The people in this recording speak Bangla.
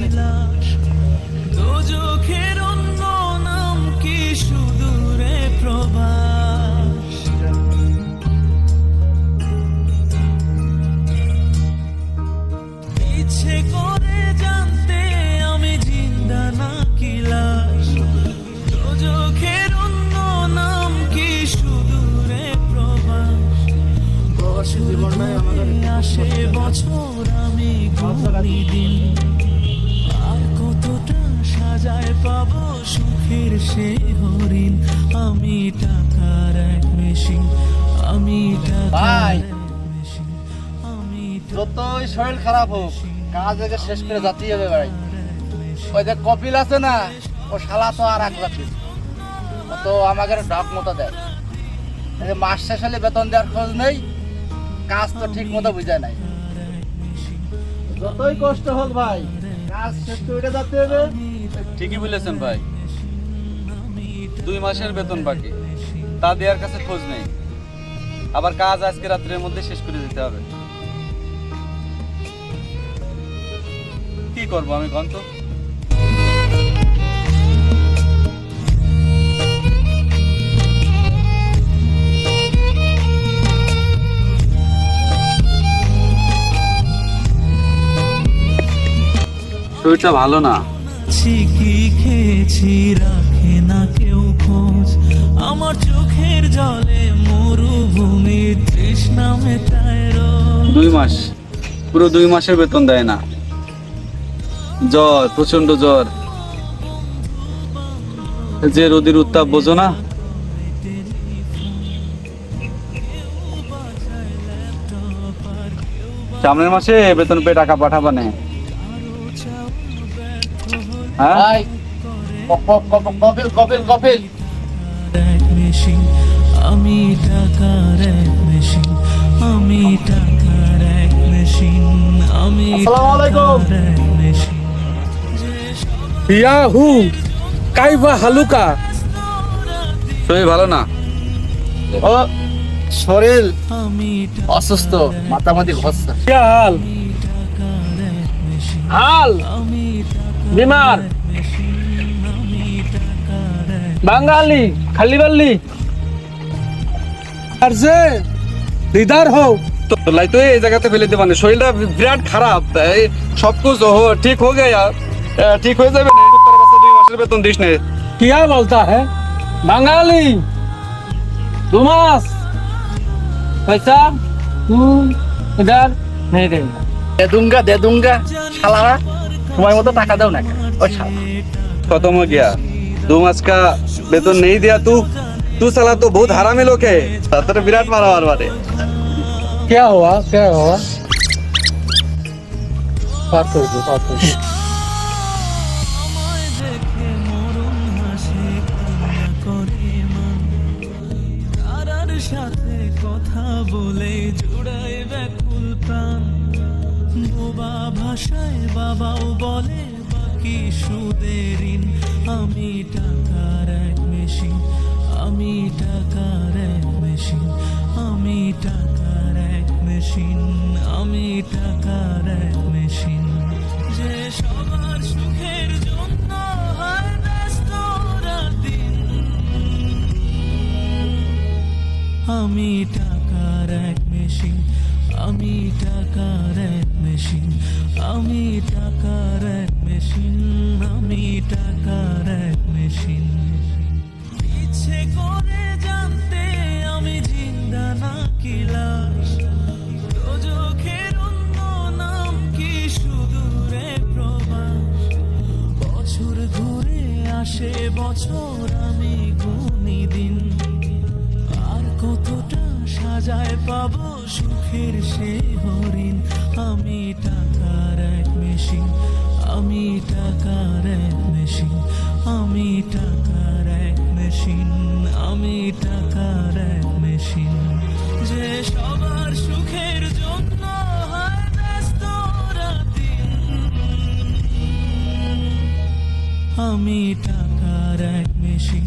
মানে চোখের নাম কি সুদূরে প্রবাস? করে জানতে আমি জিন্দা না কিলা অন্য কি সুদূরে প্রবাস? বছর আসে বছর আমি ঘুরি দিন কতটা সাজায় পাবো সুখের সে হরিণ। আমি টাকার এক মেশিন আমি টাকার যতই শরীর খারাপ হোক কাজ আগে শেষ করে যাতেই হবে ভাই। ওই যে কপিল আছে না ও শালা তো আর এক রাখি ও তো আমাকে ডক মতো দেয়। মাস শেষ হলে বেতন দেওয়ার খোঁজ নেই কাজ তো ঠিক মতো বুঝায় নাই। যতই কষ্ট হোক ভাই ঠিকই বলেছেন ভাই। দুই মাসের বেতন বাকি। তা দেওয়ার কাছে খোঁজ নেই। আবার কাজ আজকে রাত্রের মধ্যে শেষ করে দিতে হবে। কি করব আমি গন্ত শরীরটা ভালো না। কি খেয়েছি রাখে না কেউ খোঁজ। আমার চোখের জলে মরুভূমি তৃষ্ণা মেটায় দুই মাস পুরো দুই মাসের বেতন দেয় না। জ্বর প্রচণ্ড জ্বর। যে রোদির উত্তাপ বোঝো না। সামনের মাসে বেতন পেয়ে টাকা পাঠাবা নে। হ্যাঁ? কপিল কপিল কপিল। আমি টাকার এক মেশিন আমি টাকার এক মেশিন আমি ইয়াহু কাইবা হালুকা। শরীর ভালো না? ও শরীর অসুস্থ মাতামাতি ঘষা হাল? হাল? বিমার। বাঙালি খালি বাল্লি আর যে লিডার হো তোলাই তো এই জায়গাতে ফেলে শরীরটা বিরাট খারাপ। সব কিছু ঠিক গেয়া। ঠিক হয়ে যাবে দুই মাসের বেতন দিস বলতা হ্যাঁ বাঙালি। পয়সা নেই দে দুঙ্গা দে দুঙ্গা শালারা। সময় মতো টাকা দাও না ওই শালা खत्म हो गया दो मास का वेतन नहीं दिया तू तू साला तो बहुत हरामी लोग है तेरे विराट मारा मार मारे क्या हुआ क्या हुआ बात कर दो बात कर दो আমায় দেখে মরণ হাসে কান্না করে মন তারার সাথে কথা বলে জুড়ায় ব্যাকুল প্রাণ বোবা ভাষায় বাবাও বলে, বাকি সুদের আমি টাকার এক মেশিন, আমি টাকার এক মেশিন, আমি টাকার এক মেশিন, আমি টাকার এক আমি টাকার এক মেশিন, আমি টাকার এক মেশিন, আমি টাকার এক মেশিন, আমি টাকার এক মেশিন। ইচ্ছে করে জানতে আমি জিন্দা না কি লাশ? অন্য নাম কি সুদূরে প্রবাস? বছর ঘুরে আসে বছর সাজায় পাবো সুখের সে হরিণ। আমি টাকার এক মেশিন, আমি টাকার এক মেশিন, আমি টাকার এক মেশিন, আমি টাকার এক মেশিন। যে সবার সুখের জন্য আমি টাকার এক মেশিন